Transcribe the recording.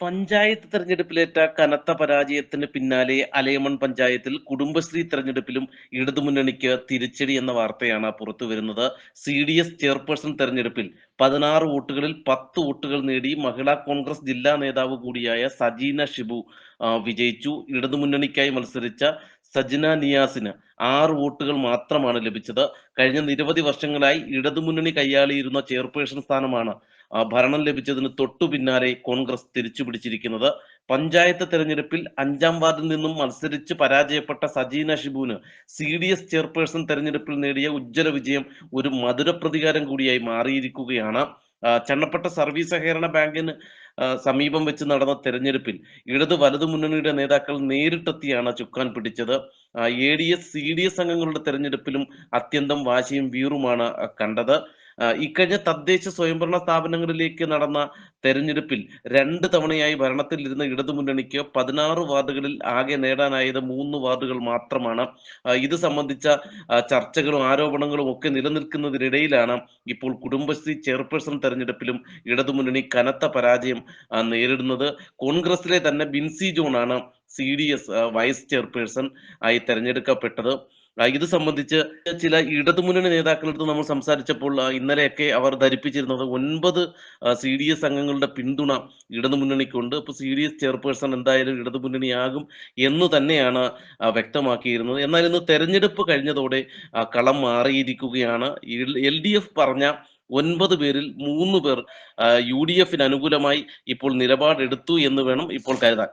പഞ്ചായത്ത് തെരഞ്ഞെടുപ്പിലേറ്റ കനത്ത പരാജയത്തിന് പിന്നാലെ അലയമൺ പഞ്ചായത്തിൽ കുടുംബശ്രീ തെരഞ്ഞെടുപ്പിലും ഇടതുമുന്നണിക്ക് തിരിച്ചടി എന്ന വാർത്തയാണ് പുറത്തു വരുന്നത്. സി ഡി എസ് ചെയർപേഴ്സൺ തെരഞ്ഞെടുപ്പിൽ പതിനാറ് വോട്ടുകളിൽ പത്ത് വോട്ടുകൾ നേടി മഹിളാ കോൺഗ്രസ് ജില്ലാ നേതാവ് കൂടിയായ സജീന ഷിബു വിജയിച്ചു. ഇടതുമുന്നണിക്കായി മത്സരിച്ച സജ്ന നിയാസിന് ആറ് വോട്ടുകൾ മാത്രമാണ് ലഭിച്ചത്. കഴിഞ്ഞ നിരവധി വർഷങ്ങളായി ഇടതുമുന്നണി കൈയാളിയിരുന്ന ചെയർപേഴ്സൺ സ്ഥാനമാണ് ഭരണം ലഭിച്ചതിന് തൊട്ടു പിന്നാലെ കോൺഗ്രസ് തിരിച്ചു പിടിച്ചിരിക്കുന്നത്. പഞ്ചായത്ത് തെരഞ്ഞെടുപ്പിൽ അഞ്ചാം വാർഡിൽ നിന്നും മത്സരിച്ച് പരാജയപ്പെട്ട സജീന ഷിബുവിന് സി ഡി എസ് ചെയർപേഴ്സൺ തെരഞ്ഞെടുപ്പിൽ നേടിയ ഉജ്ജ്വല വിജയം ഒരു മധുര പ്രതികാരം കൂടിയായി മാറിയിരിക്കുകയാണ്. ചണ്ണപ്പെട്ട സർവീസ് സഹകരണ ബാങ്കിന് സമീപം വെച്ച് നടന്ന തെരഞ്ഞെടുപ്പിൽ ഇടത് വലതു മുന്നണിയുടെ നേതാക്കൾ നേരിട്ടെത്തിയാണ് ചുക്കാൻ പിടിച്ചത്. A D S C D S അംഗങ്ങളുടെ തെരഞ്ഞെടുപ്പിലും അത്യന്തം വാശിയും വീറുമാണ് കണ്ടത്. ഇക്കഴിഞ്ഞ തദ്ദേശ സ്വയംഭരണ സ്ഥാപനങ്ങളിലേക്ക് നടന്ന തെരഞ്ഞെടുപ്പിൽ രണ്ട് തവണയായി ഭരണത്തിൽ ഭരണത്തിലിരുന്ന ഇടതുമുന്നണിക്ക് പതിനാറ് വാർഡുകളിൽ ആകെ നേടാനായത് മൂന്ന് വാർഡുകൾ മാത്രമാണ്. ഇത് സംബന്ധിച്ച ചർച്ചകളും ആരോപണങ്ങളും ഒക്കെ നിലനിൽക്കുന്നതിനിടയിലാണ് ഇപ്പോൾ കുടുംബശ്രീ ചെയർപേഴ്സൺ തെരഞ്ഞെടുപ്പിലും ഇടതുമുന്നണി കനത്ത പരാജയം നേരിടുന്നത്. കോൺഗ്രസിലെ തന്നെ Binsy ജോണാണ് C D S vice chairperson ആയി തെരഞ്ഞെടുക്കപ്പെട്ടത്. ഇത് സംബന്ധിച്ച് ചില ഇടതുമുന്നണി നേതാക്കളടുത്ത് നമ്മൾ സംസാരിച്ചപ്പോൾ ഇന്നലെയൊക്കെ അവർ ധരിപ്പിച്ചിരുന്നത് ഒൻപത് സി ഡി എസ് അംഗങ്ങളുടെ പിന്തുണ ഇടതുമുന്നണിക്കുണ്ട്. അപ്പോൾ സി ഡി എസ് ചെയർപേഴ്സൺ എന്തായാലും ഇടതുമുന്നണിയാകും എന്ന് തന്നെയാണ് വ്യക്തമാക്കിയിരുന്നത്. എന്നാൽ ഇന്ന് തെരഞ്ഞെടുപ്പ് കഴിഞ്ഞതോടെ കളം മാറിയിരിക്കുകയാണ്. എൽ ഡി എഫ് പറഞ്ഞ ഒൻപത് പേരിൽ മൂന്ന് പേർ യു ഡി എഫിന് അനുകൂലമായി ഇപ്പോൾ നിലപാടെടുത്തു എന്ന് വേണം ഇപ്പോൾ കരുതാൻ.